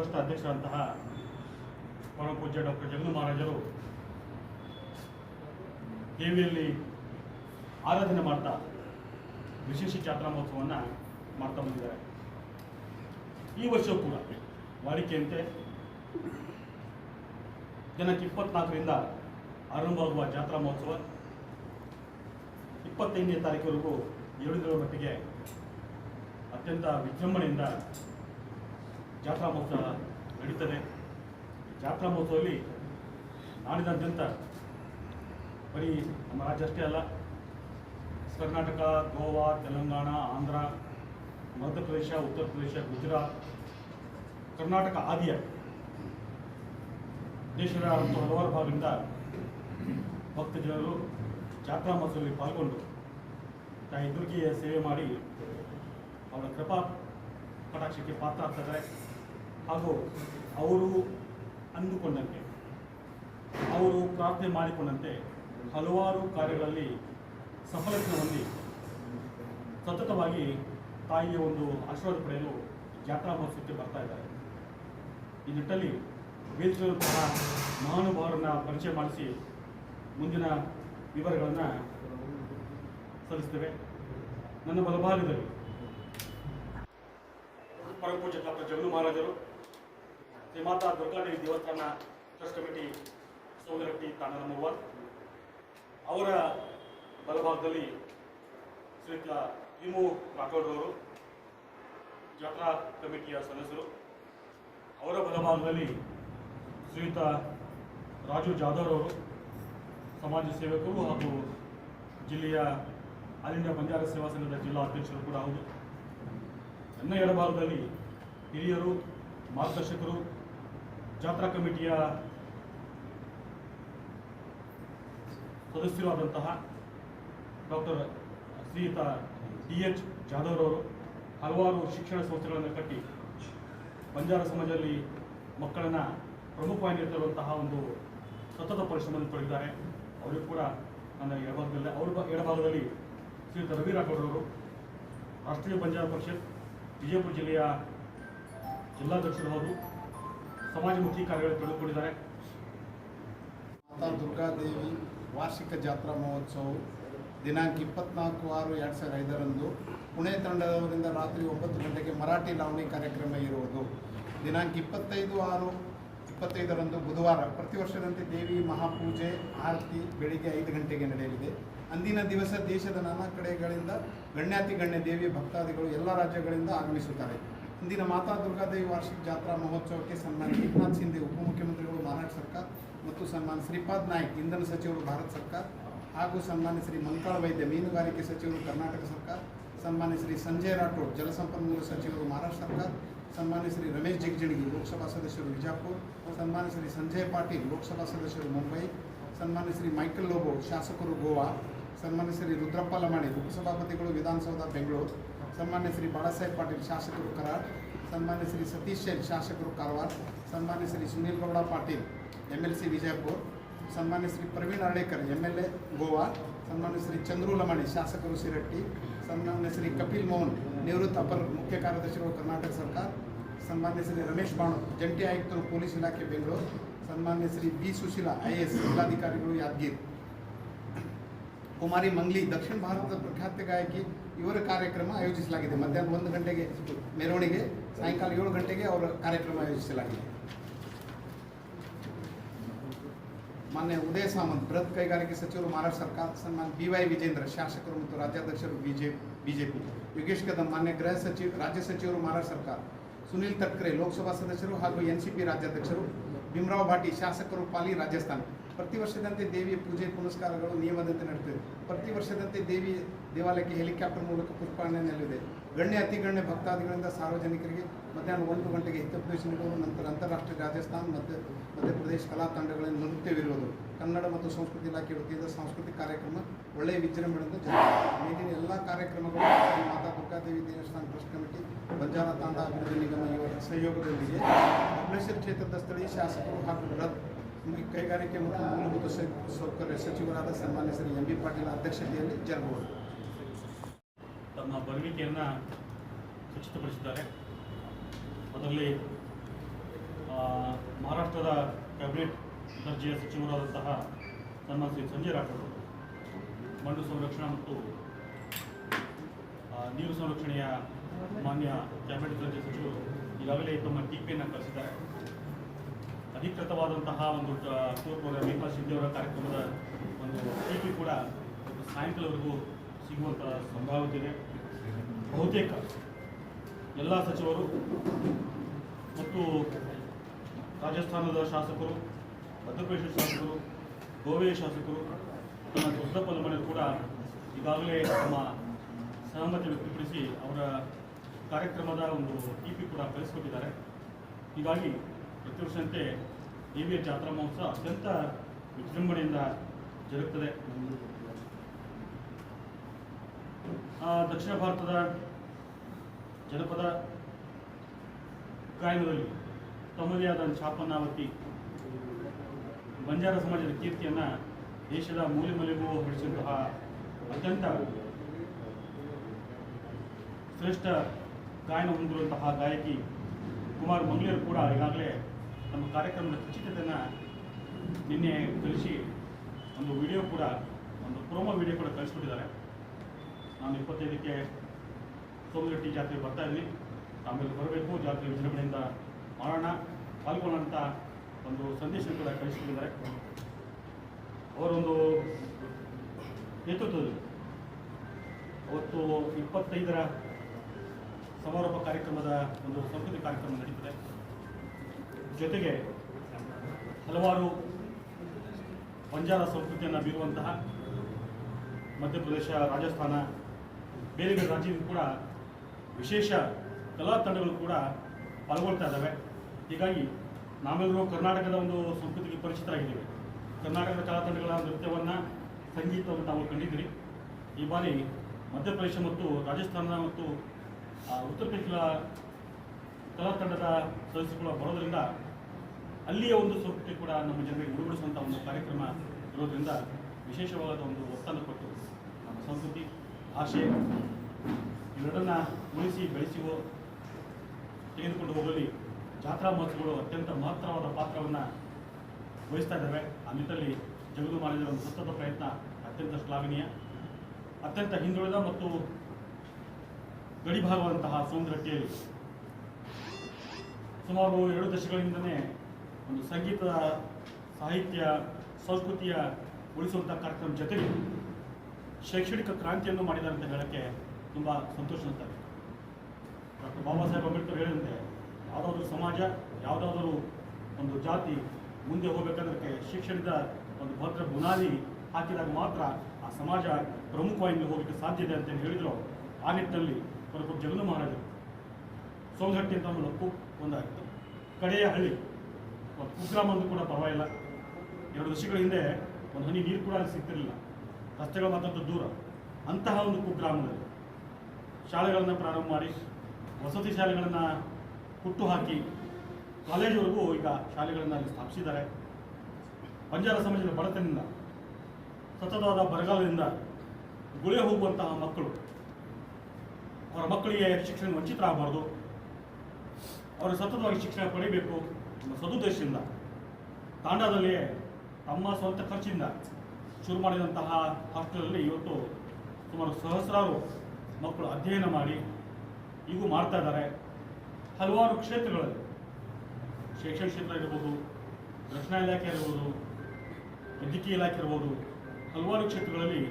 Trust ಅಧ್ಯಕ್ಷರಂತಹ ಪರಮ ಪೂಜ್ಯ doctor ಜಗನ್ನು ಮಹಾರಾಜರು ದೇವಿಯಲ್ಲಿ ಆರಾಧನೆ ಮಾಡ್ತಾ ವಿಶೇಷ ಜಾತ್ರಾ ಮಹೋತ್ಸವವನ್ನು ಮಾಡ್ತಾ ಬಂದಿದ್ದಾರೆ. ಈ ವರ್ಷವೂ ಕೂಡ ವಾಡಿಕೆಯಂತೆ ದಿನಕ್ಕೆ ಇಪ್ಪತ್ನಾಲ್ಕರಿಂದ ಆರಂಭವಾಗುವ ಜಾತ್ರಾ ಮಹೋತ್ಸವ ಇಪ್ಪತ್ತೈದನೇ ತಾರೀಕುವರೆಗೂ ಎರಡು ದಿನಗಳ ಮಟ್ಟಿಗೆ ಅತ್ಯಂತ ವಿಜೃಂಭಣೆಯಿಂದ ಜಾತ್ರಾ ಮಹೋತ್ಸವ ನಡೀತದೆ. ಜಾತ್ರಾ ಮಹೋತ್ಸವದಲ್ಲಿ ನಾಡಿನಾದ್ಯಂತ ಬರೀ ನಮ್ಮ ರಾಜ್ಯ ಅಷ್ಟೇ ಅಲ್ಲ, ಕರ್ನಾಟಕ, ಗೋವಾ, ತೆಲಂಗಾಣ, ಆಂಧ್ರ ಮಧ್ಯಪ್ರದೇಶ ಉತ್ತರ ಪ್ರದೇಶ, ಗುಜರಾತ್, ಕರ್ನಾಟಕ ಆದಿಯ ದೇಶದ ಹಲವಾರು ಭಾಗದಿಂದ ಭಕ್ತ ಜನರು ಜಾತ್ರಾ ಮಹೋತ್ಸವದಲ್ಲಿ ಪಾಲ್ಗೊಂಡು ತಾಯಿ ದುರ್ಗಿಯ ಸೇವೆ ಮಾಡಿ ಅವರ ಕೃಪಾ ಕಟಾಕ್ಷಕ್ಕೆ ಪಾತ್ರ ಆಗ್ತಾರೆ ಹಾಗೂ ಅವರು ಅಂದುಕೊಂಡಂತೆ, ಅವರು ಪ್ರಾರ್ಥನೆ ಮಾಡಿಕೊಂಡಂತೆ ಹಲವಾರು ಕಾರ್ಯಗಳಲ್ಲಿ ಸಫಲತೆ ಹೊಂದಿ ಸತತವಾಗಿ ತಾಯಿಯ ಒಂದು ಆಶೀರ್ವಾದ ಪಡೆಯಲು ಜಾತ್ರಾ ಮಹೋತ್ಸವಕ್ಕೆ ಬರ್ತಾ ಇದ್ದಾರೆ. ಈ ನಿಟ್ಟಲ್ಲಿ ವೇದಿಕೆಯಂತಹ ಮಹಾನುಭಾವರನ್ನ ಪರಿಚಯ ಮಾಡಿಸಿ ಮುಂದಿನ ವಿವರಗಳನ್ನು ಸಲ್ಲಿಸ್ತೇವೆ. ನನ್ನ ಬಲಭಾಗದಲ್ಲಿ ಪರಮ ಪೂಜ್ಯ ಡಾಕ್ಟರ್ ಮಹಾರಾಜರು ಶ್ರೀ ಮಾತಾ ದುರ್ಗಾದೇವಿ ದೇವಸ್ಥಾನ ಟ್ರಸ್ಟ್ ಕಮಿಟಿ ಸೋಮರಟ್ಟಿ ತಾಣ ನಂಬರ್ ಅವರ ಬಲಭಾಗದಲ್ಲಿ ಶ್ರೀಯುತ ಹಿಮು ರಾಠೋಡ್ರವರು ಜಾತ್ರಾ ಕಮಿಟಿಯ ಸದಸ್ಯರು. ಅವರ ಬಲಭಾಗದಲ್ಲಿ ಶ್ರೀಯುತ ರಾಜು ಜಾಧವ್ ಅವರು ಸಮಾಜ ಸೇವಕರು ಹಾಗೂ ಜಿಲ್ಲೆಯ ಆಲ್ ಇಂಡಿಯಾ ಬಂಜಾರ ಸೇವಾ ಸಂಘದ ಜಿಲ್ಲಾ ಅಧ್ಯಕ್ಷರು ಕೂಡ ಹೌದು. ನನ್ನ ಎಡಭಾಗದಲ್ಲಿ ಹಿರಿಯರು, ಮಾರ್ಗದರ್ಶಕರು ಜಾತ್ರಾ ಕಮಿಟಿಯ ಸದಸ್ಯರು ಆದಂತಹ doctor Shriyut D H Jadhav ಅವರು ಹಲವಾರು ಶಿಕ್ಷಣ ಸಂಸ್ಥೆಗಳನ್ನು ಕಟ್ಟಿ ಬಂಜಾರ ಸಮಾಜದಲ್ಲಿ ಮಕ್ಕಳನ್ನು ಪ್ರಮುಖವಾಗಿ ತರುವಂತಹ ಒಂದು ಸತತ ಪರಿಶ್ರಮದಲ್ಲಿ ತೊಡಗಿದ್ದಾರೆ. ಅವರಿಗೂ ಕೂಡ ನನ್ನ ಎಡಭಾಗದಲ್ಲಿ, ಅವರ ಎಡಭಾಗದಲ್ಲಿ ಶ್ರೀಯುತ ರವಿ ರಾಠೋಡ್ರವರು ರಾಷ್ಟ್ರೀಯ ಬಂಜಾರ ಪರಿಷತ್, ವಿಜಯಪುರ ಜಿಲ್ಲೆಯ ಜಿಲ್ಲಾಧ್ಯಕ್ಷರು ಹೌದು ಸಮಾಜಮುಖಿ ಕಾರ್ಯಗಳು ತೊಡಗಿಕೊಂಡಿದ್ದಾರೆ ಮಾತಾ ದುರ್ಗಾದೇವಿ ವಾರ್ಷಿಕ ಜಾತ್ರಾ ಮಹೋತ್ಸವವು ದಿನಾಂಕ ಇಪ್ಪತ್ನಾಲ್ಕು ಆರು ಎರಡು ಸಾವಿರದ ಐದರಂದು ಪುಣೆ ತಂಡದವರಿಂದ ರಾತ್ರಿ ಒಂಬತ್ತು ಗಂಟೆಗೆ ಮರಾಠಿ ಲಾವಣಿ ಕಾರ್ಯಕ್ರಮ ಇರುವುದು. ದಿನಾಂಕ ಇಪ್ಪತ್ತೈದು ಆರು ಇಪ್ಪತ್ತೈದರಂದು ಬುಧವಾರ ಪ್ರತಿ ವರ್ಷದಂತೆ ದೇವಿ ಮಹಾಪೂಜೆ, ಆರತಿ ಬೆಳಿಗ್ಗೆ ಐದು ಗಂಟೆಗೆ ನಡೆಯಲಿದೆ. ಅಂದಿನ ದಿವಸ ದೇಶದ ನಾನಾ ಕಡೆಗಳಿಂದ ಗಣ್ಯಾತಿ ಗಣ್ಯ ದೇವಿ ಭಕ್ತಾದಿಗಳು ಎಲ್ಲ ರಾಜ್ಯಗಳಿಂದ ಆಗಮಿಸುತ್ತಾರೆ. ಇಂದಿನ ಮಾತಾ ದುರ್ಗಾದೇವಿ ವಾರ್ಷಿಕ ಜಾತ್ರಾ ಮಹೋತ್ಸವಕ್ಕೆ ಸನ್ಮಾನ ಏಕನಾಥ್ ಶಿಂದೆ ಉಪಮುಖ್ಯಮಂತ್ರಿಗಳು ಮಹಾರಾಷ್ಟ್ರ ಸರ್ಕಾರ ಮತ್ತು ಸನ್ಮಾನ ಶ್ರೀಪಾದ್ ನಾಯ್ಕ್, ಇಂಧನ ಸಚಿವರು ಭಾರತ ಸರ್ಕಾರ ಹಾಗೂ ಸನ್ಮಾನ್ಯ ಶ್ರೀ ಮಂಕಾಳ ವೈದ್ಯ ಮೀನುಗಾರಿಕೆ ಸಚಿವರು ಕರ್ನಾಟಕ ಸರ್ಕಾರ, ಸನ್ಮಾನ್ಯ ಶ್ರೀ ಸಂಜಯ್ ರಾಠೋಡ್ ಜಲಸಂಪನ್ಮೂಲ ಸಚಿವರು ಮಹಾರಾಷ್ಟ್ರ ಸರ್ಕಾರ, ಸನ್ಮಾನ್ಯ ಶ್ರೀ ರಮೇಶ್ ಜಿಗಜಿಣಗಿ ಲೋಕಸಭಾ ಸದಸ್ಯರು ವಿಜಾಪುರ್ ಸನ್ಮಾನ್ಯ ಶ್ರೀ ಸಂಜಯ್ ಪಾಟೀಲ್ ಲೋಕಸಭಾ ಸದಸ್ಯರು ಮುಂಬೈ, ಸನ್ಮಾನ್ಯ ಶ್ರೀ ಮೈಕಲ್ ಲೋಬೋ ಶಾಸಕರು ಗೋವಾ, ಸನ್ಮಾನ್ಯ ಶ್ರೀ ರುದ್ರಪ್ಪ ಲಮಾಣಿ ಉಪಸಭಾಪತಿಗಳು ವಿಧಾನಸೌಧ ಬೆಂಗಳೂರು ಸನ್ಮಾನ್ಯ ಶ್ರೀ ಬಾಳಾಸಾಹೇಬ್ ಪಾಟೀಲ್ ಶಾಸಕರು ಕರಾಡ್ ಸನ್ಮಾನ್ಯ ಶ್ರೀ ಸತೀಶ್ ಶೆಲ್ ಶಾಸಕರು ಕಾರವಾರ ಸನ್ಮಾನ್ಯ Shri Sunil Gowda Patil M L C Vijayapura ಸನ್ಮಾನ್ಯ Shri Praveen Hardekar M L A Goa ಸನ್ಮಾನ್ಯ ಶ್ರೀ ಚಂದ್ರು ಲಮಾಣಿ ಶಾಸಕರು ಸಿರಟ್ಟಿ ಸನ್ಮಾನ್ಯ ಶ್ರೀ ಕಪಿಲ್ ಮೋಹನ್ ನಿವೃತ್ತ ಅಪರ ಮುಖ್ಯ ಕಾರ್ಯದರ್ಶಿಗಳು ಕರ್ನಾಟಕ ಸರ್ಕಾರ ಸನ್ಮಾನ್ಯ ಶ್ರೀ ರಮೇಶ್ ಬಾಣು ಜಂಟಿ ಆಯುಕ್ತರು ಪೊಲೀಸ್ ಇಲಾಖೆ ಬೆಂಗಳೂರು ಸನ್ಮಾನ್ಯ Shri B Sushila I S ಜಿಲ್ಲಾಧಿಕಾರಿಗಳು ಯಾದಗಿರಿ ಕುಮಾರಿ ಮಂಗ್ಲಿ ದಕ್ಷಿಣ ಭಾರತದ ಪ್ರಖ್ಯಾತ ಗಾಯಕಿ ಇವರ ಕಾರ್ಯಕ್ರಮ ಆಯೋಜಿಸಲಾಗಿದೆ ಮಧ್ಯಾಹ್ನ ಒಂದು ಗಂಟೆಗೆ ಮೆರವಣಿಗೆ ಸಾಯಂಕಾಲ ಏಳು ಗಂಟೆಗೆ ಅವರ ಕಾರ್ಯಕ್ರಮ ಆಯೋಜಿಸಲಾಗಿದೆ ಮಾನ್ಯ ಉದಯ ಸಾಮಂತ್ ಬೃಹತ್ ಕೈಗಾರಿಕೆ ಸಚಿವರು ಮಹಾರಾಷ್ಟ್ರ ಸರ್ಕಾರ ಸನ್ಮಾನ್ಯ ಬಿ ವೈ ವಿಜೇಂದ್ರ ಶಾಸಕರು ಮತ್ತು ರಾಜ್ಯಾಧ್ಯಕ್ಷರು ಬಿಜೆ ಬಿಜೆಪಿ ಯೋಗೇಶ್ ಕದಂ ಮಾನ್ಯ ಗೃಹ ಸಚಿವ ರಾಜ್ಯ ಸಚಿವರು ಮಹಾರಾಷ್ಟ್ರ ಸರ್ಕಾರ ಸುನಿಲ್ ತಟ್ಕರೆ ಲೋಕಸಭಾ ಸದಸ್ಯರು ಹಾಗೂ ಎನ್ ಸಿ ಪಿ ರಾಜ್ಯಾಧ್ಯಕ್ಷರು ಭೀಮರಾವ್ ಭಾಟಿ ಶಾಸಕರು ಪಾಲಿ ರಾಜಸ್ಥಾನ ಪ್ರತಿ ವರ್ಷದಂತೆ ದೇವಿಯ ಪೂಜೆ, ಪುನಸ್ಕಾರಗಳು, ನಿಯಮದಂತೆ ನಡೆದಿವೆ ಪ್ರತಿ ವರ್ಷದಂತೆ ದೇವಿ ದೇವಾಲಯಕ್ಕೆ ಹೆಲಿಕಾಪ್ಟರ್ ಮೂಲಕ ಪುಷ್ಪಾರ್ಣೆ ನೆಲೆಯಿದೆ ಗಣ್ಯ ಅತಿ ಗಣ್ಯ ಭಕ್ತಾದಿಗಳಿಂದ ಸಾರ್ವಜನಿಕರಿಗೆ ಮಧ್ಯಾಹ್ನ ಒಂದು ಗಂಟೆಗೆ ಹಿತೋಪದೇಶ ನೀಡುವ ನಂತರ ಅಂತಾರಾಷ್ಟ್ರೀಯ ರಾಜಸ್ಥಾನ ಮತ್ತು ಮಧ್ಯಪ್ರದೇಶ ಕಲಾ ತಂಡಗಳಿಂದ ನೃತ್ಯವಿರುವುದು. ಕನ್ನಡ ಮತ್ತು ಸಂಸ್ಕೃತಿ ಇಲಾಖೆ ವತಿಯಿಂದ ಸಾಂಸ್ಕೃತಿಕ ಕಾರ್ಯಕ್ರಮ ಒಳ್ಳೆಯ ವಿಜೃಂಭಣೆಯಿಂದ ಮೇಲಿನ ಎಲ್ಲ ಕಾರ್ಯಕ್ರಮಗಳು ಮಾತಾ ದುರ್ಗಾದೇವಿ ದೇವಸ್ಥಾನ ಟ್ರಸ್ಟ್ ಕಮಿಟಿ, ಬಂಜಾರ ತಾಂಡ ಅಭಿವೃದ್ಧಿ ನಿಗಮ ಇವರ ಸಹಯೋಗದೊಂದಿಗೆ ಕಪಿಲೇಶ್ವರ ಕ್ಷೇತ್ರದ ಸ್ಥಳೀಯ ಶಾಸಕರು ಹಾಗೂ ಬೃಹತ್ ಕೈಗಾರಿಕೆ ಮತ್ತು ಮೂಲಭೂತ ಸೌಕರ್ಯ ಸಚಿವರಾದ ಸನ್ಮಾನ್ಯ ಶ್ರೀ ಎಂ ಬಿ ಪಾಟೀಲ್ ಅಧ್ಯಕ್ಷತೆಯಲ್ಲಿ ಜರುಗುವುದು. ತಮ್ಮ ಬರುವಿಕೆಯನ್ನು ಖಚಿತಪಡಿಸಿದ್ದಾರೆ ಅದರಲ್ಲಿ ಮಹಾರಾಷ್ಟ್ರದ ಕ್ಯಾಬಿನೆಟ್ ದರ್ಜೆಯ ಸಚಿವರಾದಂತಹ ಸನ್ಮಾನ ಶ್ರೀ ಸಂಜಯ್ ರಾಠೋಡ್, ಮಣ್ಣು ಸಂರಕ್ಷಣಾ ಮತ್ತು ನೀರು ಸಂರಕ್ಷಣೆಯ ಮಾನ್ಯ ಕ್ಯಾಬಿನೆಟ್ ದರ್ಜೆ ಸಚಿವರು ಈಗಾಗಲೇ ತಮ್ಮ ಟೀಕೆಯನ್ನು ಕಳಿಸಿದ್ದಾರೆ. ಅಧಿಕೃತವಾದಂತಹ ಒಂದು ಅವರ ಮೇಘನಾಥ್ ಶಿಂದೆ ಅವರ ಕಾರ್ಯಕ್ರಮದ ಒಂದು ಟಿಪಿ ಕೂಡ ಸಾಯಂಕಾಲವರೆಗೂ ಸಿಗುವಂಥ ಸಂಭಾವ್ಯತೆ ಇದೆ. ಬಹುತೇಕ ಎಲ್ಲ ಸಚಿವರು ಮತ್ತು ರಾಜಸ್ಥಾನದ ಶಾಸಕರು ಮಧ್ಯಪ್ರದೇಶ ಶಾಸಕರು ಗೋವೆಯ ಶಾಸಕರು ತನ್ನ ದೊಡ್ಡಪ್ಪನ ಮನೆ ಕೂಡ ಈಗಾಗಲೇ ತಮ್ಮ ಸಹಮತಿ ವ್ಯಕ್ತಪಡಿಸಿ ಅವರ ಕಾರ್ಯಕ್ರಮದ ಒಂದು ಟಿಪಿ ಕೂಡ ಕಳಿಸ್ಕೊಟ್ಟಿದ್ದಾರೆ. ಹೀಗಾಗಿ ಪ್ರತಿ ವರ್ಷದಂತೆ ದೇವಿಯ ಜಾತ್ರಾ ಮಹೋತ್ಸವ ಅತ್ಯಂತ ವಿಜೃಂಭಣೆಯಿಂದ ಜರುಗುತ್ತದೆ ದಕ್ಷಿಣ ಭಾರತದ ಜನಪದ ಗಾಯನದಲ್ಲಿ ತಮ್ಮದೇ ಆದ ಛಾಪನ್ನಾವತಿ ಬಂಜಾರ ಸಮಾಜದ ಕೀರ್ತಿಯನ್ನು ದೇಶದ ಮೂಲೆ ಮೂಲೆಗೂ ಹೊರಡಿಸಿದಂತಹ ಅತ್ಯಂತ ಶ್ರೇಷ್ಠ ಗಾಯನ ಹೊಂದಿರುವಂತಹ ಗಾಯಕಿ ಕುಮಾರ್ ಮಂಗ್ಲೇರು ಕೂಡ ಈಗಾಗಲೇ ನಮ್ಮ ಕಾರ್ಯಕ್ರಮದ ಖಚಿತತೆಯನ್ನು ನಿನ್ನೆ ಕಳಿಸಿ ಒಂದು ವಿಡಿಯೋ ಕೂಡ, ಒಂದು ಪ್ರೋಮೋ ವಿಡಿಯೋ ಕೂಡ ಕಳಿಸ್ಕೊಟ್ಟಿದ್ದಾರೆ ನಾನು ಇಪ್ಪತ್ತೈದಕ್ಕೆ ಸೋಮಗಟ್ಟಿ ಜಾತ್ರೆ ಬರ್ತಾ ಇದ್ದೀನಿ. ಆಮೇಲೆ ಬರಬೇಕು, ಜಾತ್ರೆ ವಿಜೃಂಭಣೆಯಿಂದ ಮಾಡೋಣ ಪಾಲ್ಗೊಳ್ಳೋಣ ಅಂತ ಒಂದು ಸಂದೇಶ ಕೂಡ ಕಳಿಸ್ಕೊಟ್ಟಿದ್ದಾರೆ ಅವರೊಂದು ನೇತೃತ್ವದಲ್ಲಿ ಅವತ್ತು ಇಪ್ಪತ್ತೈದರ ಸಮಾರೋಪ ಕಾರ್ಯಕ್ರಮದ ಒಂದು ಸಂಸ್ಕೃತಿ ಕಾರ್ಯಕ್ರಮ ನಡೀತದೆ. ಜೊತೆಗೆ ಹಲವಾರು ಬಂಜಾರ ಸಂಸ್ಕೃತಿಯನ್ನು ಬೀರುವಂತಹ ಮಧ್ಯಪ್ರದೇಶ, ರಾಜಸ್ಥಾನ ಬೇರೆ ಬೇರೆ ರಾಜ್ಯದಿಂದ ಕೂಡ ವಿಶೇಷ ಕಲಾ ತಂಡಗಳು ಕೂಡ ಪಾಲ್ಗೊಳ್ತಾ ಇದ್ದಾವೆ. ಹೀಗಾಗಿ ನಾವೆಲ್ಲರೂ ಕರ್ನಾಟಕದ ಒಂದು ಸಂಸ್ಕೃತಿಗೆ ಪರಿಚಿತರಾಗಿದ್ದೀವಿ. ಕರ್ನಾಟಕದ ಕಲಾ ತಂಡಗಳ ನೃತ್ಯವನ್ನು, ಸಂಗೀತವನ್ನು ನಾವು ಕಂಡಿದ್ದೀರಿ. ಈ ಬಾರಿ ಮಧ್ಯಪ್ರದೇಶ ಮತ್ತು ರಾಜಸ್ಥಾನ ಮತ್ತು ಉತ್ತರ ಪ್ರದೇಶದ ಕಲಾ ತಂಡದ ಸದಸ್ಯರುಗಳು ಬರೋದರಿಂದ ಅಲ್ಲಿಯ ಒಂದು ಸ್ವರೂಪಕ್ಕೆ ಕೂಡ ನಮ್ಮ ಜನರಿಗೆ ಉಡುಗೊಳಿಸುವಂಥ ಒಂದು ಕಾರ್ಯಕ್ರಮ ಇರೋದ್ರಿಂದ ವಿಶೇಷವಾದ ಒಂದು ಒತ್ತನ್ನು ಕೊಟ್ಟು ನಮ್ಮ ಸಂಸ್ಕೃತಿ, ಭಾಷೆ ಇವೆರಡನ್ನ ಉಳಿಸಿ ಬೆಳೆಸಿ ಹೋ- ತೆಗೆದುಕೊಂಡು ಹೋಗಲಿ, ಜಾತ್ರಾ ಮಹೋತ್ಸವಗಳು ಅತ್ಯಂತ ಮಹತ್ತರವಾದ ಪಾತ್ರವನ್ನು ವಹಿಸ್ತಾ ಇದ್ದಾವೆ ಆ ನಿಟ್ಟಲ್ಲಿ ಜಗದು ಮಾಡಿದ ಒಂದು ಸತತ ಪ್ರಯತ್ನ ಅತ್ಯಂತ ಶ್ಲಾಘನೀಯ. ಅತ್ಯಂತ ಹಿಂದುಳಿದ ಮತ್ತು ಗಡಿಭಾಗವಾದಂತಹ ಸೌಂದರ್ಯಕ್ಕೆ ಸುಮಾರು ಎರಡು ದಶಕಗಳಿಂದಲೇ ಒಂದು ಸಂಗೀತದ ಸಾಹಿತ್ಯ, ಸಂಸ್ಕೃತಿಯ ಉಳಿಸುವಂಥ ಕಾರ್ಯಕ್ರಮ ಜೊತೆಗೆ ಶೈಕ್ಷಣಿಕ ಕ್ರಾಂತಿಯನ್ನು ಮಾಡಿದ್ದಾರೆ ಅಂತ ಹೇಳಕ್ಕೆ ತುಂಬ ಸಂತೋಷ ಅಂತ ಡಾಕ್ಟರ್ ಬಾಬಾ ಸಾಹೇಬ್ ಅಂಬೇಡ್ಕರ್ ಹೇಳಿದಂತೆ, ಯಾವುದಾದ್ರೂ ಸಮಾಜ, ಯಾವುದಾದ್ರೂ ಒಂದು ಜಾತಿ ಮುಂದೆ ಹೋಗಬೇಕಂದ್ರೆ ಶಿಕ್ಷಣದ ಒಂದು ಭದ್ರ ಬುನಾದಿ ಹಾಕಿದಾಗ ಮಾತ್ರ ಆ ಸಮಾಜ ಪ್ರಮುಖವಾಗಿ ಹೋಗಲಿಕ್ಕೆ ಸಾಧ್ಯ ಇದೆ ಅಂತ ಹೇಳಿದ್ರು ಆ ನಿಟ್ಟಿನಲ್ಲಿ ಪ್ರಭು ಜಗನು ಮಹಾರಾಜರು. ಸೋಮಗಟ್ಟಿ ಅಂತ ಒಂದು ಒಂದಾಗಿತ್ತು. ಕಡೆಯ ಹಳ್ಳಿ ಒಂದು ಕುಗ್ರಾಮ ಅಂದ್ರೂ ಕೂಡ ಪರವಾಗಿಲ್ಲ. ಎರಡು ವರ್ಷಗಳ ಹಿಂದೆ ಒಂದು ಹನಿ ನೀರು ಕೂಡ ಅಲ್ಲಿ ಸಿಗ್ತಿರಲಿಲ್ಲ. ರಸ್ತೆಗಳು ಮಾತ್ರ ದೂರ. ಅಂತಹ ಒಂದು ಕುಗ್ರಾಮದಲ್ಲಿ ಶಾಲೆಗಳನ್ನು ಪ್ರಾರಂಭ ಮಾಡಿ ವಸತಿ ಶಾಲೆಗಳನ್ನು ಹುಟ್ಟು ಹಾಕಿ ಕಾಲೇಜ್ವರೆಗೂ ಈಗ ಶಾಲೆಗಳನ್ನು ಅಲ್ಲಿ ಸ್ಥಾಪಿಸಿದ್ದಾರೆ. ಬಂಜಾರ ಸಮಾಜದ ಬಡತನದಿಂದ, ಸತತವಾದ ಬರಗಾಲದಿಂದ ಗುಳೆ ಹೋಗುವಂತಹ ಮಕ್ಕಳು, ಅವರ ಮಕ್ಕಳಿಗೆ ಶಿಕ್ಷಣ ವಂಚಿತರಾಗಬಾರ್ದು. ಅವರು ಸತತವಾಗಿ ಶಿಕ್ಷಣ ಪಡೆಯಬೇಕು ಸದುದ್ದೇಶದಿಂದ ತಾಂಡಾದಲ್ಲಿಯೇ ತಮ್ಮ ಸ್ವಂತ ಖರ್ಚಿಂದ ಶುರು ಮಾಡಿದಂತಹ ಹಾಸ್ಟೆಲಲ್ಲಿ ಇವತ್ತು ಸುಮಾರು ಸಹಸ್ರಾರು ಮಕ್ಕಳು ಅಧ್ಯಯನ ಮಾಡಿ ಈಗೂ ಮಾಡ್ತಾ ಇದ್ದಾರೆ. ಹಲವಾರು ಕ್ಷೇತ್ರಗಳಲ್ಲಿ, ಶೈಕ್ಷಣಿಕ ಕ್ಷೇತ್ರ ಇರ್ಬೋದು, ರಕ್ಷಣಾ ಇಲಾಖೆ ಇರ್ಬೋದು, ವೈದ್ಯಕೀಯ ಇಲಾಖೆ ಇರ್ಬೋದು, ಹಲವಾರು ಕ್ಷೇತ್ರಗಳಲ್ಲಿ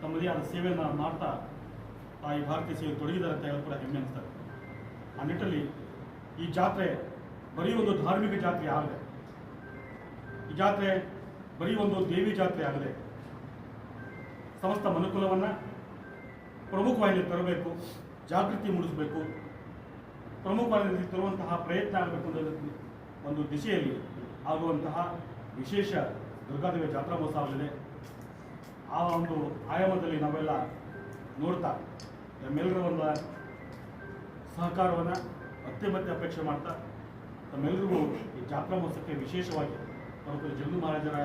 ತಮ್ಮದೇ ಆದ ಸೇವೆಯನ್ನು ಮಾಡ್ತಾ ತಾಯಿ ಭಾರತೀಯ ಸೇವೆ ತೊಡಗಿದ್ದಾರೆ ಅಂತ ಹೇಳಿ ಕೂಡ ಹೆಮ್ಮೆ ಅನಿಸ್ತಾರೆ ಆ ನಿಟ್ಟಲ್ಲಿ ಈ ಜಾತ್ರೆ ಬರೀ ಒಂದು ಧಾರ್ಮಿಕ ಜಾತ್ರೆ ಆಗದೆ, ಈ ಜಾತ್ರೆ ಬರೀ ಒಂದು ದೇವಿ ಜಾತ್ರೆ ಆಗದೆ, ಸಮಸ್ತ ಮನುಕುಲವನ್ನು ಪ್ರಮುಖವಾಗಿ ತರಬೇಕು, ಜಾಗೃತಿ ಮೂಡಿಸಬೇಕು, ಪ್ರಮುಖವಾಗಿ ತರುವಂತಹ ಪ್ರಯತ್ನ ಆಗಬೇಕು ಅನ್ನೋದು ಒಂದು ದಿಶೆಯಲ್ಲಿ ಆಗುವಂತಹ ವಿಶೇಷ ದುರ್ಗಾದೇವಿ ಜಾತ್ರಾ ಮಹೋತ್ಸವ ಆ ಒಂದು ಆಯಾಮದಲ್ಲಿ ನಾವೆಲ್ಲ ನೋಡ್ತಾ, ನಮ್ಮೆಲ್ಲರ ಒಂದು ಸಹಕಾರವನ್ನು ಮತ್ತೆ ಮತ್ತೆ ಅಪೇಕ್ಷೆ ಮಾಡ್ತಾ ತಮ್ಮೆಲ್ಲರಿಗೂ ಈ ಜಾತ್ರಾ ಮಹೋತ್ಸವಕ್ಕೆ ವಿಶೇಷವಾಗಿ ಪರಪತಿ ಜಗದು ಮಹಾರಾಜರ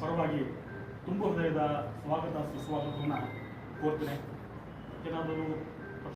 ಪರವಾಗಿ ತುಂಬ ಹೃದಯದ ಸ್ವಾಗತ ಸುಸ್ವಾಗತವನ್ನು ಕೋರ್ತೇನೆ. ಏನಾದರೂ